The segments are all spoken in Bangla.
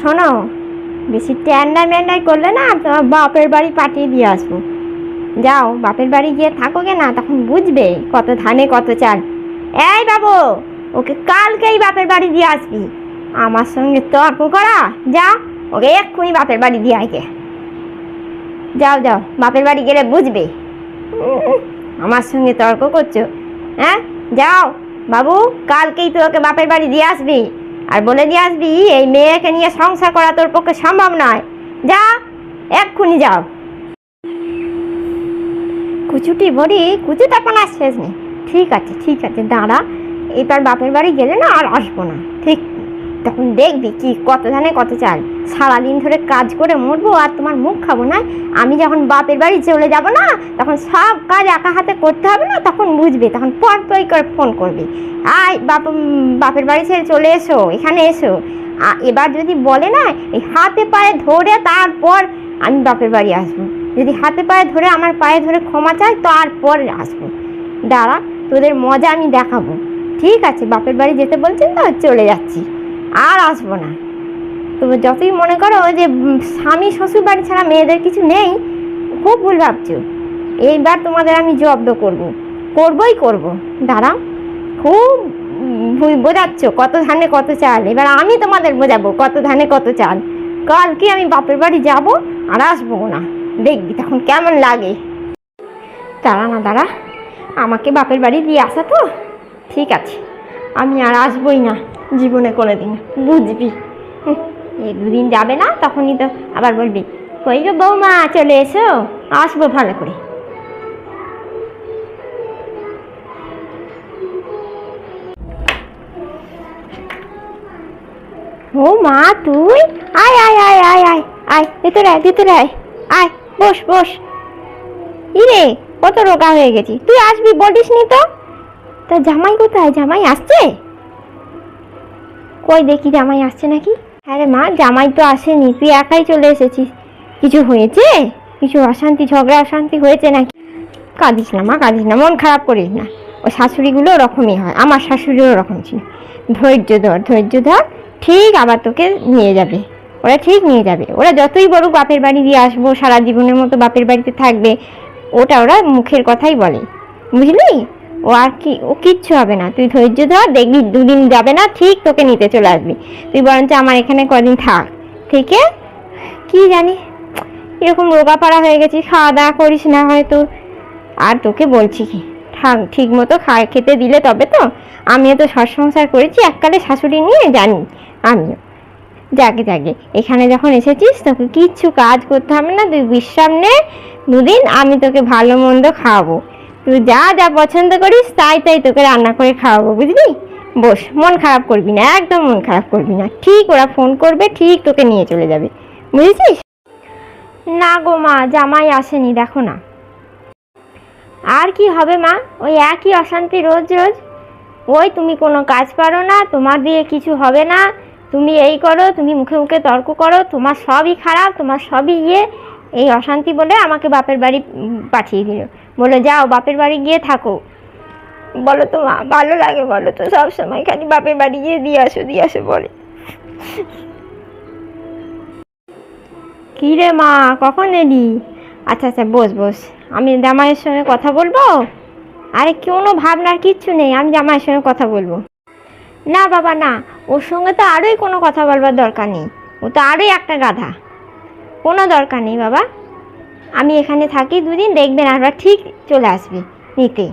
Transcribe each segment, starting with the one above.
শোনো, বেশি ট্যান্ডাই ম্যান্ডাই করলে না তোমার বাপের বাড়ি পাঠিয়ে দিয়ে আসব। যাও, বাপের বাড়ি গিয়ে থাকোগে না, তখন বুঝবে কত ধানে কত চাল। এই বাবু, ওকে কালকেই বাপের বাড়ি দিয়ে আসবি। আমার সঙ্গে তর্ক করা, যা, ওকে এক্ষুনি বাপের বাড়ি দিয়ে আইকে যাও যাও, বাপের বাড়ি গেলে বুঝবে। আমার সঙ্গে তর্ক করছ হ্যাঁ? যাও, বাবু, কালকেই তো ওকে বাপের বাড়ি দিয়ে আসবি। আর বলে দিয়ে আসবি, এই মেয়েকে নিয়ে সংসার করা তোর পক্ষে সম্ভব নয়। যা, এক্ষুনি যাও। কুচুটি বড়ি তখন আর শেষ নেই। ঠিক আছে ঠিক আছে, দাঁড়া। এবার বাপের বাড়ি গেলে না আর আসব না। ঠিক। তখন দেখবি কি কত ধানে কত চাল। সারাদিন ধরে কাজ করে মরবো আর তোমার মুখ খাব না। আমি যখন বাপের বাড়ি চলে যাব না, তখন সব কাজ একা হাতে করতে হবে না, তখন বুঝবে, তখন পর পরই করে ফোন করবি। আয় বাপ বাপের বাড়ি ছেড়ে চলে এসো, এখানে এসো। এবার যদি বলে না, এই হাতে পায়ে ধরে তারপর আমি বাপের বাড়ি আসব। যদি হাতে পায়ে ধরে, আমার পায়ে ধরে ক্ষমা চায়, তারপর আসব। দাঁড়া, তোদের মজা আমি দেখাবো। ঠিক আছে, বাপের বাড়ি যেতে বলছেন তো, চলে যাচ্ছি। আর আসব না। তবে যতই মনে করো যে স্বামী শ্বশুর বাড়ি ছাড়া মেয়েদের কিছু নেই, খুব ভুল ভাবছ। এইবার তোমাদের আমি জব্দ করব। করবই করব। দাঁড়াও। খুব ভুল বোঝাচ্ছ। কত ধানে কত চাল। এবার আমি তোমাদের বোঝাবো কত ধানে কত চাল। কালকে আমি বাপের বাড়ি যাব আর আসব না। দেখবি তখন কেমন লাগে। দাঁড়া না, দাঁড়া। আমাকে বাপের বাড়ি দিয়ে আসা তো? ঠিক আছে। আমি আর আসবই না জীবনে কোনো দিন বুঝবি এই দুদিন যাবে না, তখনই তো আবার বলবি, কই গো বৌমা, চলে এসো, আসব ভালো করে। ও মা তুই? আয় আয় আয় আয় আয় আয়, ভিতরে আয় ভিতরে আয় আয়, বস বস। ইরে, কত রোগা হয়ে গেছি। তুই আসবি বলিস নি তো? তা জামাই কোথায়? জামাই আসছে? কই দেখি জামাই আসছে নাকি? হ্যাঁ রে মা, জামাই তো আসেনি, তুই একাই চলে এসেছিস। কিছু হয়েছে? কিছু অশান্তি, ঝগড়া, অশান্তি হয়েছে নাকি? কাঁদিস না মা, কাঁদিস না, মন খারাপ করিস না। ও শাশুড়িগুলো ওরকমই হয়, আমার শাশুড়িও ওরকম ছিল। ধৈর্য ধর ধৈর্য ধর, ঠিক আবার তোকে নিয়ে যাবে। ওরা ঠিক নিয়ে যাবে। ওরা যতই বড় বাপের বাড়ি দিয়ে আসব, সারা জীবনের মতো বাপের বাড়িতে থাকবে, ওটা ওরা মুখের কথাই বলে। বুঝলি? ও আর কি, ও কিচ্ছু হবে না। তুই ধৈর্য ধর, দেখবি দুদিন যাবে না, ঠিক তোকে নিতে চলে আসবি। তুই বরঞ্চ আমার এখানে কদিন থাক থেকে কি জানি, এরকম রোগাপাড়া হয়ে গেছি, খাওয়া দাওয়া করিস না হয়তো। আর তোকে বলছি কি, থাক ঠিক মতো খায়, খেতে দিলে তবে তো। আমিও তো সৎ সংসার করেছি, এককালে শাশুড়ি নিয়ে জানি, আমিও। যাকে যাকে এখানে যখন এসেছিস, তোকে কিচ্ছু কাজ করতে হবে না, তুই বিশ্রাম নে, দুদিন আমি তোকে ভালো মন্দ খাওয়াবো। তুই যা যা পছন্দ করিস, তাই তাই তোকে রান্না করে খাওয়াবো, বুঝলি? বস, মন খারাপ করবি না, একদম মন খারাপ করবি না। ঠিক ওরা ফোন করবে, ঠিক তোকে নিয়ে চলে যাবে। বুঝেছিস? না গো মা, জামাই আসেনি, দেখো না। আর কি হবে মা? ওই একই অশান্তি রোজ রোজ। ওই তুমি কোনো কাজ পারো না, তোমার দিয়ে কিছু হবে না। তুমি এই করো, তুমি মুখে মুখে তর্ক করো, তোমার সবই খারাপ, তোমার সবই ইয়ে। এই অশান্তি বলে আমাকে বাপের বাড়ি পাঠিয়ে দিল। বলে, যাও, বাপের বাড়ি গিয়ে থাকো। বলো তো, মা, ভালো লাগে বলো তো, সব সময় খালি বাপের বাড়ি গিয়ে দিয়ে আসো দিয়ে আসো বলে। কী রে মা, কখন এলি? আচ্ছা আচ্ছা বস বস, আমি জামাইয়ের সঙ্গে কথা বলব? আরে, কোনো ভাবনার কিচ্ছু নেই, আমি জামাইয়ের সঙ্গে কথা বলব। না, বাবা, না, ওর সঙ্গে তো আরোই কোনো কথা বলবার দরকার নেই, ও তো আরোই একটা গাধা। কোনো দরকার নেই, বাবা। আমি এখানে থাকি দুদিন দেখবেন আবার ঠিক চলে আসবে নিতে।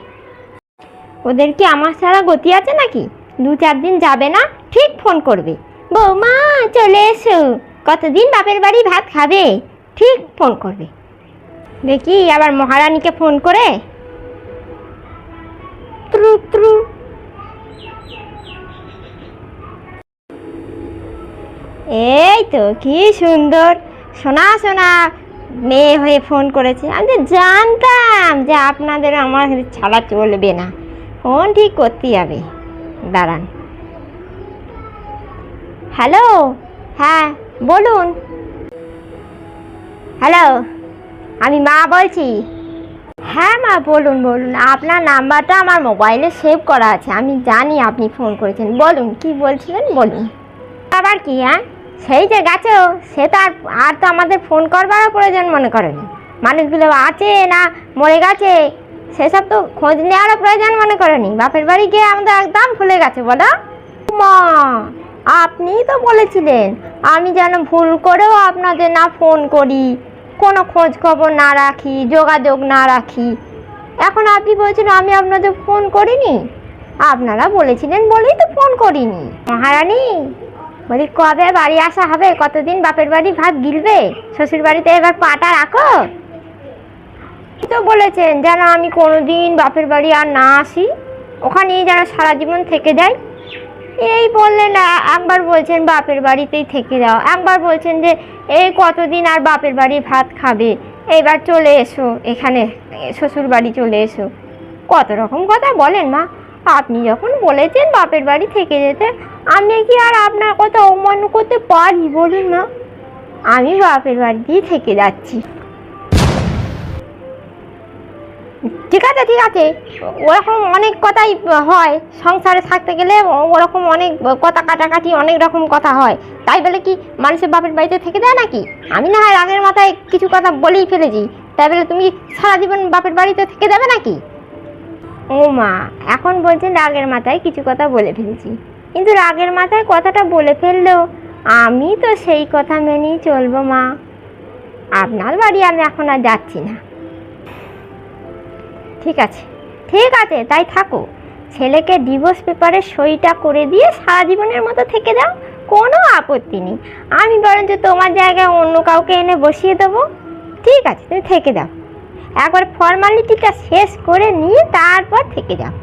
ওদের কি আমার ছাড়া গতি আছে নাকি? দু চার দিন যাবে না ঠিক ফোন করবে। বৌমা চলে এসো। কতদিন বাপের বাড়ি ভাত খাবে? ঠিক ফোন করবে। দেখি আবার মহারানীকে ফোন করে। ত্রু ত্রু এই তো কি সুন্দর। সোনা সোনা মেয়ে হয়ে ফোন করেছে, আমি তো জানতাম যে আপনাদের আমার ছাড়া চলবে না। ফোন ঠিক করতেই হবে। দাঁড়ান। হ্যালো? হ্যাঁ বলুন। হ্যালো? আমি মা বলছি। হ্যাঁ মা, বলুন বলুন। আপনার নাম্বারটা আমার মোবাইলে সেভ করা আছে। আমি জানি আপনি ফোন করেছেন। বলুন, কি বলছিলেন? বলুন। আবার কি হ্যাঁ? সেই যে গেছো সে তো আর আর তো আমাদের ফোন করবারও প্রয়োজন মনে করেনি। মানুষগুলো আছে না, মরে গেছে, সেসব তো খোঁজ নেওয়ারও প্রয়োজন মনে করেনি। বাপের বাড়ি গিয়ে আমাদের একদম ভুলে গেছে, বলো। মা, আপনি তো বলেছিলেন, আমি যেন ভুল করেও আপনাদের না ফোন করি, কোনো খোঁজ খবর না রাখি, যোগাযোগ না রাখি। এখন আপনি বলছেন, আমি আপনাদের ফোন করিনি? আপনারা বলেছিলেন বলেই তো ফোন করিনি। মহারানী বলি, কবে বাড়ি আসা হবে? কতদিন বাপের বাড়ি ভাত গিলবে? শ্বশুর বাড়িতে এবার পাটা রাখো। তো বলেছেন, যেন আমি কোনোদিন বাপের বাড়ি আর না আসি, ওখানেই যেন সারা জীবন থেকে যাই। এই বললেন, একবার বলছেন, বাপের বাড়িতেই থেকে যাও। একবার বলছেন যে এই কতদিন আর বাপের বাড়ি ভাত খাবে? এইবার চলে এসো এখানে শ্বশুর বাড়ি চলে এসো। কত রকম কথা বলেন মা। আপনি যখন বলেছেন বাপের বাড়ি থেকে যেতে, আমি কি আর আপনার কথা অমান্য করতে পারি বলুন না? আমি বাপের বাড়িতেই থেকে যাচ্ছি। ঠিক আছে ঠিক আছে। ওরকম অনেক কথাই হয়। সংসারে থাকতে গেলে ওরকম অনেক কথা কাটাকাটি, অনেক রকম কথা হয়। তাই বলে কি, মানুষের বাপের বাড়িতে থেকে দেয় নাকি? আমি না হয় রাগের মাথায় কিছু কথা বলেই ফেলেছি। তাই বলে তুমি সারা জীবন বাপের বাড়িতে থেকে যাবে নাকি? ও মা, এখন বলছেন রাগের মাথায় কিছু কথা বলে ফেলেছি। কিন্তু রাগের মাথায় কথাটা বলে ফেললেও আমি তো সেই কথা মেনেই চলবো মা। আপনার বাড়ি আমি এখন আর যাচ্ছি না। ঠিক আছে ঠিক আছে, তাই থাকো। ছেলেকে ডিভোর্স পেপারে সইটা করে দিয়ে সারা জীবনের মতো থেকে যাও কোনো আপত্তি নেই। আমি বরঞ্চ তোমার জায়গায় অন্য কাউকে এনে বসিয়ে দেবো। ঠিক আছে, তুমি থেকে যাও একবার ফর্মালিটিটা শেষ করে নিয়ে তারপর থেকে যাও।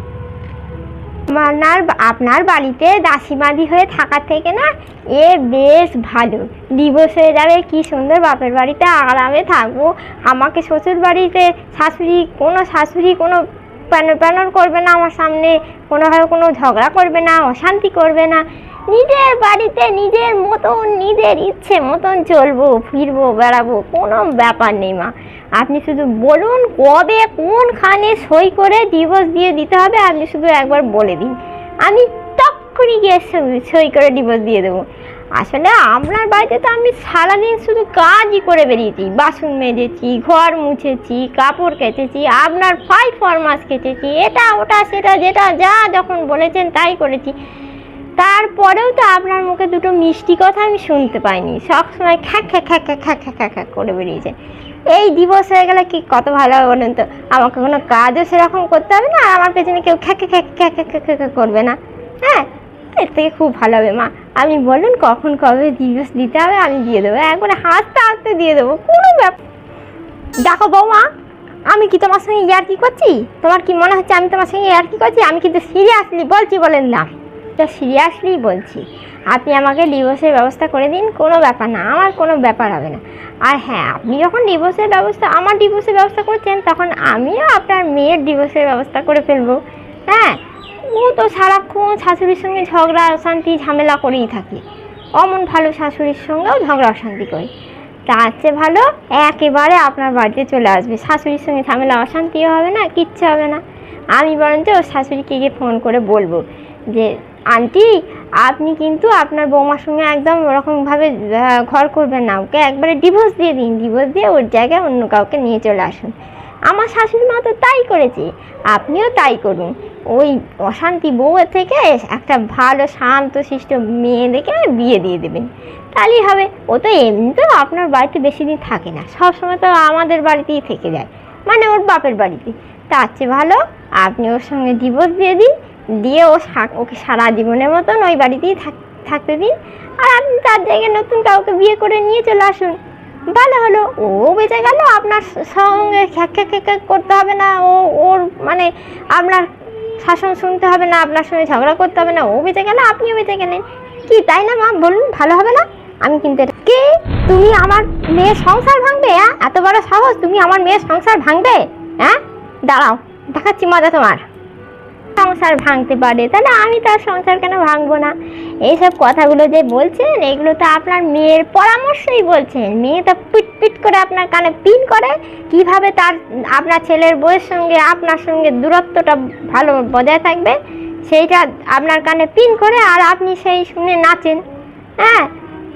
আপনার আপনার বাড়িতে দাসীমাদি হয়ে থাকার থেকে না এ বেশ ভালো। ডিভোর্স হয়ে যাবে, কি সুন্দর বাপের বাড়িতে আরামে থাকব। আমাকে শ্বশুর বাড়িতে শাশুড়ি, কোনো শাশুড়ি কোনো প্যানর প্যানর করবে না আমার সামনে, কোনোভাবে কোনো ঝগড়া করবে না, অশান্তি করবে না। নিজের বাড়িতে নিজের মতন, নিজের ইচ্ছে মতন চলবো, ফিরবো, বেড়াবো, কোনো ব্যাপার নেই মা। আপনি শুধু বলুন কবে কোনখানে সই করে ডিভোর্স দিয়ে দিতে হবে, আপনি শুধু একবার বলে দিন। আমি তক্ষুনি গিয়ে সই- সই করে ডিভোর্স দিয়ে দেবো। আসলে আপনার বাড়িতে তো আমি সারাদিন শুধু কাজই করে বেরিয়েছি। বাসন মেজেছি, ঘর মুছেছি, কাপড় কেচেছি, আপনার ফাই ফরমাস কেচেছি এটা, ওটা, সেটা, যেটা, যা যখন বলেছেন তাই করেছি। তারপরেও তো আপনার মুখে দুটো মিষ্টি কথা আমি শুনতে পাইনি সবসময় খ্যাক খ্যাক খ্যাক খ্যাক খ্যাক খ্যাক খ্যাক খ্যাক করে বেরিয়েছে এই দিবস হয়ে গেলে কি কত ভালো হবে বলুন তো আমাকে কোনো কাজও সেরকম করতে হবে না আর আমার পেছনে কেউ খ্যাক খ্যাক খ্যাক খ্যাক খ্যাক খ্যাক করবে না হ্যাঁ এর থেকে খুব ভালো হবে মা আপনি বলুন কখন কবে দিবস দিতে হবে আমি দিয়ে দেবো একবারে হাসতে হাসতে দিয়ে দেবো কোনো ব্যাপার দেখো বৌমা আমি কি তোমার সঙ্গে ইয়ার্কি করছি তোমার কি মনে হচ্ছে আমি তোমার সঙ্গে ইয়ার্কি করছি আমি কিন্তু সিরিয়াসলি বলছি বলেন না তো সিরিয়াসলি বলছি। আপনি আমাকে ডিভোর্সের ব্যবস্থা করে দিন, কোনো ব্যাপার না, আমার কোনো ব্যাপার হবে না। আর হ্যাঁ আপনি যখন ডিভোর্সের ব্যবস্থা, আমার ডিভোর্সের ব্যবস্থা করছেন, তখন আমিও আপনার মেয়ের ডিভোর্সের ব্যবস্থা করে ফেলব। হ্যাঁ ও তো সারাক্ষণ শাশুড়ির সঙ্গে ঝগড়া, অশান্তি, ঝামেলা করেই থাকে। অমন ভালো শাশুড়ির সঙ্গেও ঝগড়া, অশান্তি করে। তার চেয়ে ভালো একেবারে আপনার বাড়িতে চলে আসবে। শাশুড়ির সঙ্গে ঝামেলা, অশান্তিও হবে না, কিচ্ছু হবে না। আমি বরঞ্চ ওর শাশুড়িকে গিয়ে ফোন করে বলব যে আন্টি, আপনি কিন্তু আপনার বৌমার সঙ্গে একদম ওরকমভাবে ঘর করবেন না ওকে। একবারে ডিভোর্স দিয়ে দিন ডিভোর্স দিয়ে ওর জায়গায় অন্য কাউকে নিয়ে চলে আসুন। আমার শাশুড়ি মা তো তাই করেছে, আপনিও তাই করুন। ওই অশান্তি বউয়ের থেকে একটা ভালো শান্ত শিষ্ট মেয়ে দেখে বিয়ে দিয়ে দেবেন। তাহলেই হবে। ও তো এমনিতেও আপনার বাড়িতে বেশি দিন থাকে না। সবসময় তো আমাদের বাড়িতেই থেকে যায়। মানে ওর বাপের বাড়িতে। তার চেয়ে ভালো আপনি ওর সঙ্গে ডিভোর্স দিয়ে দিন। দিয়ে ও ওকে সারা জীবনের মতন ওই বাড়িতেই থাক- থাকতে দিন। আর আপনি তার জায়গায় নতুন কাউকে বিয়ে করে নিয়ে চলে আসুন। ভালো হলো। ও বেঁচে গেল, আপনার সঙ্গে করতে হবে না। ও, ওর মানে আপনার শাসন শুনতে হবে না, আপনার সঙ্গে ঝগড়া করতে হবে না। ও বেঁচে গেল, আপনিও বেঁচে গেলেন। কি, তাই না, মা? বলুন, ভালো হবে না? আমি কিন্তু কে? তুমি আমার মেয়ের সংসার ভাঙবে হ্যাঁ? এত বড় সাহস, তুমি আমার মেয়ের সংসার ভাঙবে? হ্যাঁ? দাঁড়াও, দেখাচ্ছি মজা তোমার। সংসার ভাঙতে পারে, তাহলে আমি তার সংসার কেন ভাঙবো না? এইসব কথাগুলো যে বলছেন, এগুলো তো আপনার মেয়ের পরামর্শই বলছেন। মেয়ে তো পিট পিট করে আপনার কানে পিন করে, কীভাবে তার আপনার ছেলের বউয়ের সঙ্গে, আপনার সঙ্গে দূরত্বটা ভালো বজায় থাকবে, সেইটা আপনার কানে পিন করে আর আপনি সেই শুনে নাচেন। হ্যাঁ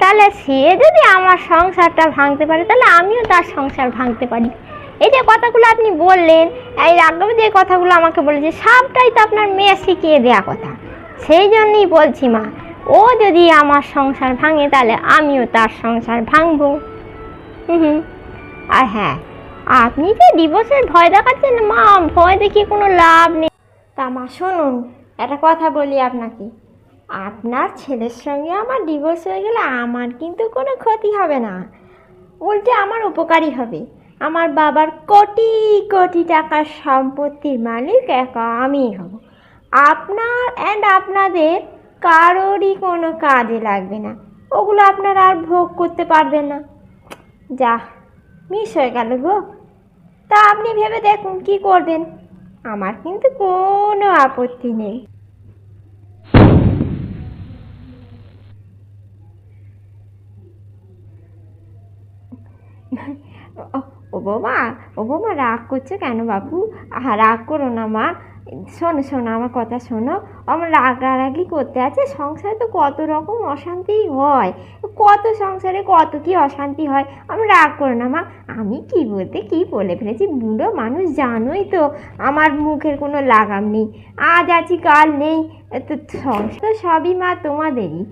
তাহলে সে যদি আমার সংসারটা ভাঙতে পারে, তাহলে আমিও তার সংসার ভাঙতে পারি। এই যে কথাগুলো আপনি বললেন, এই আগেও যে কথাগুলো আমাকে বলেছে সবটাই তো আপনার মেয়ে শিখিয়ে দেওয়া কথা। সেই জন্যই বলছি মা, ও যদি আমার সংসার ভাঙে তাহলে আমিও তার সংসার ভাঙবো। হুম হুম। আর হ্যাঁ আপনি যে ডিভোর্সের ভয় দেখাচ্ছেন, মা, ভয় দেখিয়ে কোনো লাভ নেই। তা মা, শুনুন, একটা কথা বলি আপনাকে। আপনার ছেলের সঙ্গে আমার ডিভোর্স হয়ে গেলে আমার কিন্তু কোনো ক্ষতি হবে না। উল্টে আমার উপকারই হবে। আমার বাবার কোটি কোটি টাকার সম্পত্তির মালিক একা আমিই হব। আপনার অ্যান্ড আপনাদের কারোরই কোনো কাজে লাগবে না। ওগুলো আপনারা আর ভোগ করতে পারবেন না। যা, মিস হয়ে গেল গো। তা আপনি ভেবে দেখুন কি করবেন। আমার কিন্তু কোনো আপত্তি নেই। ও- বৌমা ও বৌমা রাগ করছ কেন বাবু আহা রাগ করো না মা শোনো শোনো আমার কথা শোনো আমার রাগ রাগারাগি করতে আছে সংসারে তো কত রকম অশান্তি হয় কত সংসারে কত কি অশান্তি হয় আমি রাগ করো না মা আমি কি বলতে কি বলে ফেলেছি বুড়ো মানুষ জানোই তো আমার মুখের কোনো লাগাম নেই আজ আছি কাল নেই তো সংসার সবই মা তোমাদেরই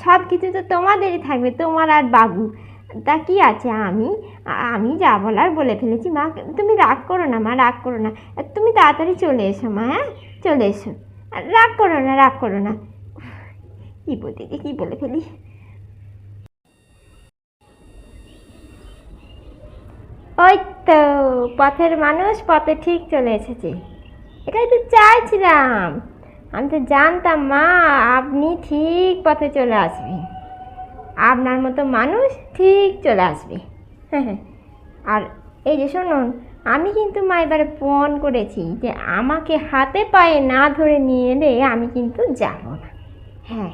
সব কিছু তো তোমাদেরই থাকবে তোমার আর বাবু তা কি আছে? আমি আমি যা বলার বলে ফেলেছি। মা, তুমি রাগ করো না, মা, রাগ করো না। তুমি তাড়াতাড়ি চলে এসো, মা হ্যাঁ? চলে এসো। রাগ করো না, রাগ করো না। কি বলতে গিয়ে কি বলে ফেলি? ওই তো, পথের মানুষ পথে ঠিক চলে এসেছে। এটাই তো চাইছিলাম। আমি তো জানতাম, মা, আপনি ঠিক পথে চলে আসবেন। আপনার মতো মানুষ ঠিক চলে আসবে। হ্যাঁ আর এই যে শুনুন আমি কিন্তু মা এবারে পণ করেছি যে আমাকে হাতে পায়ে না ধরে নিয়ে এলে আমি কিন্তু যাব না। হ্যাঁ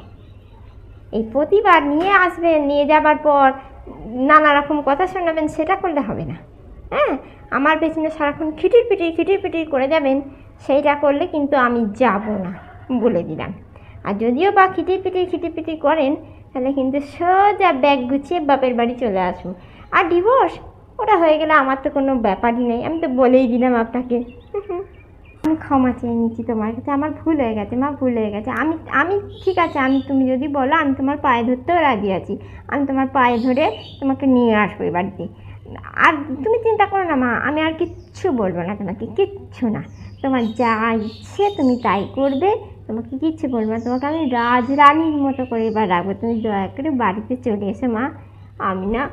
এই প্রতিবার নিয়ে আসবেন নিয়ে যাবার পর নানা রকম কথা শোনাবেন সেটা করলে হবে না। হ্যাঁ আমার পেছনে সারাক্ষণ খিটির পিটির খিটির পিটির করে যাবেন সেইটা করলে কিন্তু আমি যাব না বলে দিলাম। আর যদিও বা খিটির পিটির খিটির পিটির করেন তাহলে কিন্তু সোজা ব্যাগ গুছিয়ে বাপের বাড়ি চলে আসুন। আর ডিভোর্স ওটা হয়ে গেলে আমার তো কোনো ব্যাপারই নেই, আমি তো বলেই দিলাম আপনাকে। আমি ক্ষমা চেয়ে নিচ্ছি তোমার কাছে, আমার ভুল হয়ে গেছে, মা ভুল হয়ে গেছে। আমি আমি ঠিক আছে, আমি তুমি যদি বলো, আমি তোমার পায়ে ধরতেও রাজি আছি। আমি তোমার পায়ে ধরে তোমাকে নিয়ে আসব এই বাড়িতে। আর তুমি চিন্তা করো না মা, আমি আর কিচ্ছু বলব না তোমাকে, কিচ্ছু না। তোমার যা ইচ্ছে তুমি তাই করবে। তোমাকে কিচ্ছু বলব না। তোমাকে আমি রাজরানীর মতো করে এবার রাখব। তুমি দয়া করে বাড়িতে চলে এসো, মা। আমি না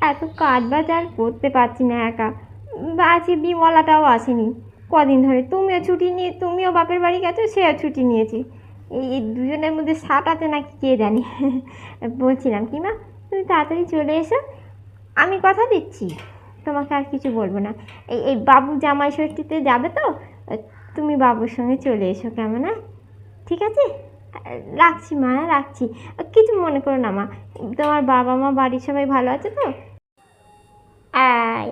এত কাজ বাজ আর করতে পারছি না একা। আজকে বিমলাটাও আসেনি। কদিন ধরে তুমিও ছুটি নিয়ে, তুমিও বাপের বাড়ি গেছো, সেও ছুটি নিয়েছে। এই এই দুজনের মধ্যে সাটাতে নাকি কে জানি? বলছিলাম কি, মা, তুমি তাড়াতাড়ি চলে এসো। আমি কথা দিচ্ছি। তোমাকে আর কিছু বলব না। এই এই বাবু জামাই ষষ্ঠীতে যাবে তো? তুমি বাবুর সঙ্গে চলে এসো, কেমন হ্যাঁ ঠিক আছে? রাখছি মা, রাখছি। কিছু মনে করো না মা, তোমার বাবা মা বাড়ির সবাই ভালো আছে তো? আয়,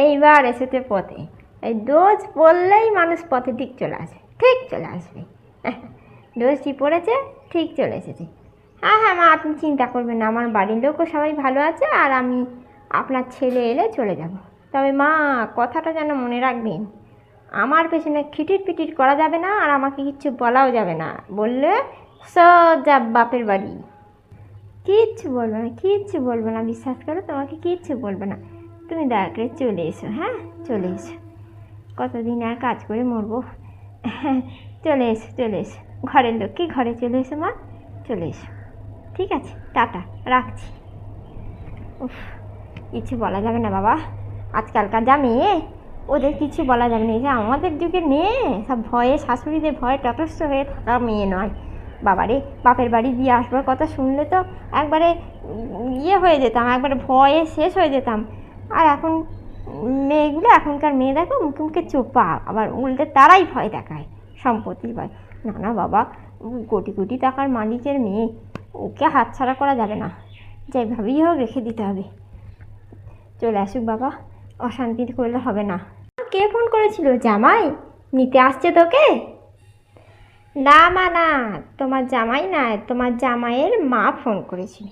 এইবার এসেছে পথে। এই ডোজ পড়লেই মানুষ পথে ঠিক চলে আসে, ঠিক চলে আসবে। ডোজটি পড়েছে? ঠিক চলে এসেছে। হ্যাঁ হ্যাঁ মা, আপনি চিন্তা করবেন না, আমার বাড়ির লোকও সবাই ভালো আছে আর আমি আপনার ছেলে এলে চলে যাব। তবে মা, কথাটা যেন মনে রাখবেন। আমার পেছনে খিটির পিটির করা যাবে না আর আমাকে কিচ্ছু বলাও যাবে না। বললে সোজা বাপের বাড়ি। কিচ্ছু বলবে না, কিচ্ছু বলবে না, বিশ্বাস করো, তোমাকে কিচ্ছু বলবে না। তুমি দয়া করে চলে এসো হ্যাঁ? চলে এসো। কতদিন আর কাজ করে মরবো? চলে এসো চলে এসো। ঘরের লোককে ঘরে চলে এসো, মা। চলে এসো। ঠিক আছে, টাটা, রাখছি। উফ, কিছু বলা যাবে না বাবা। আজকালকার যা মেয়ে। ওদের কিছু বলা যাবে না। এই যে আমাদের যুগে মেয়ে, সব ভয়ে শাশুড়িদের ভয়ে তটস্থ হয়ে থাকা মেয়ে নয়। বাবারে, বাপের বাড়ি দিয়ে আসবার কথা শুনলে তো একবারে ইয়ে হয়ে যেতাম, একবারে ভয়ে শেষ হয়ে যেতাম। আর এখন মেয়েগুলো, এখনকার মেয়ে দেখো মুখে মুখে চোপা, আবার উল্টে তারাই ভয় দেখায় সম্পত্তির ভয়। না না, বাবা, কোটি কোটি টাকার মালিকের মেয়ে, ওকে হাতছাড়া করা যাবে না। যেভাবেই হোক, রেখে দিতে হবে। চলে আসুক বাবা। অশান্তি করলে হবে না। কে ফোন করেছিল? জামাই? নিতে আসছে তোকে? না মা, না, তোমার জামাই না তোমার জামাইয়ের মা ফোন করেছিল।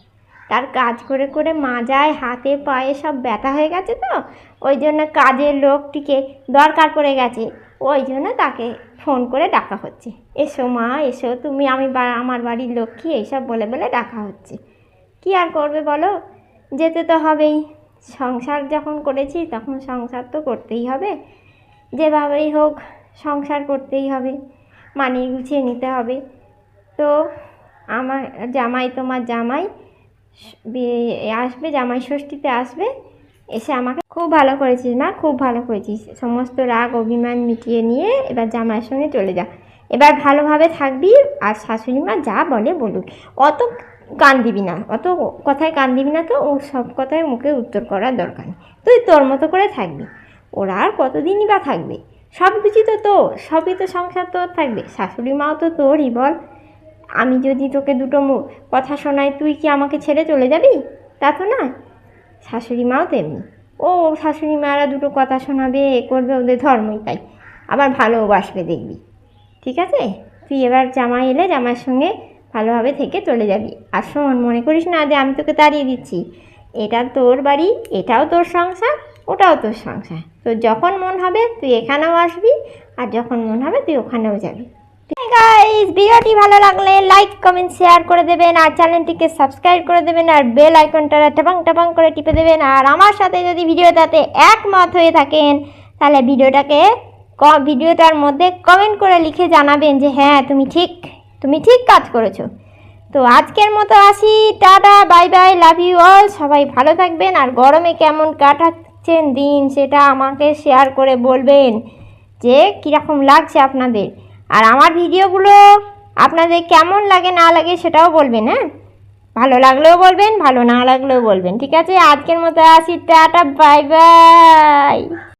তার কাজ করে করে মাজায় হাতে পায়ে সব ব্যথা হয়ে গেছে তো, ওই জন্য কাজের লোকটিকে দরকার পড়ে গেছে, ওই জন্য তাকে ফোন করে ডাকা হচ্ছে। এসো মা, এসো, তুমি আমি বা- আমার বাড়ির লক্ষ্মী, এইসব বলে বলে ডাকা হচ্ছে। কি আর করবে বলো? যেতে তো হবেই। সংসার যখন করেছি, তখন সংসার তো করতেই হবে। যেভাবেই হোক, সংসার করতেই হবে। মানিয়ে গুছিয়ে নিতে হবে। তো আমার জামাই তোমার জামাই আসবে, জামাই ষষ্ঠীতে আসবে। এসে আমাকে খুব ভালো করেছিস মা, খুব ভালো করেছিস। সমস্ত রাগ, অভিমান মিটিয়ে নিয়ে এবার জামাইয়ের সঙ্গে চলে যা। এবার ভালোভাবে থাকবি আর শাশুড়ি মা যা বলে বলুক। অত কান দিবি না। অত কথায় কান দিবি না তো ও সব কথায় মুখে উত্তর করার দরকার নেই। তুই তোর মতো করে থাকবি। ওরা আর কতদিনই বা থাকবে? সব কিছু তো তোর, সবই তো সংসার তোর থাকবে। শাশুড়ি মাও তো তোরই, বল। আমি যদি তোকে দুটো কথা শোনাই, তুই কি আমাকে ছেড়ে চলে যাবি? তা তো না। শাশুড়ি মাও তেমনি। ও শাশুড়ি মারা দুটো কথা শোনাবে, এ করবে ওদের ধর্মই তাই। আবার ভালোবাসবে দেখবি। ঠিক আছে? তুই এবার জামাই এলে, জামাইয়ের সঙ্গে ভালোভাবে থেকে চলে যাবি। আর শোন, মনে করিস না যে আমি তোকে তাড়িয়ে দিচ্ছি। এটা তোর বাড়ি, এটাও তোর সংসার, ওটাও তোর সংসার। তোর যখন মন হবে তুই এখানেও আসবি, আর যখন মন হবে তুই ওখানেও যাবি। গাইস ভিডিওটি ভালো লাগলে লাইক কমেন্ট শেয়ার করে দেবেন, আর চ্যানেলটিকে সাবস্ক্রাইব করে দেবেন, আর বেল আইকনটা টাপাং টাপাং করে টিপে দেবেন। আর আমার সাথে যদি ভিডিওটাতে একমত হয়ে থাকেন, তাহলে ভিডিওটাকে ভিডিওটার মধ্যে কমেন্ট করে লিখে জানাবেন যে হ্যাঁ তুমি ঠিক তুমি ঠিক কাজ করেছ। তো আজকের মতো আসি, tata, bye bye, love you all, সবাই ভালো থাকবেন, আর গরমে কেমন কাটাচ্ছেন দিন সেটা আমাকে শেয়ার করে বলবেন যে কীরকম লাগছে আপনাদের। আর আমার ভিডিওগুলো আপনাদের কেমন লাগে না লাগে সেটাও বলবেন হ্যাঁ? ভালো লাগলেও বলবেন, ভালো না লাগলেও বলবেন, ঠিক আছে? আজকের মতো আসি, টাটা, বাই বাই।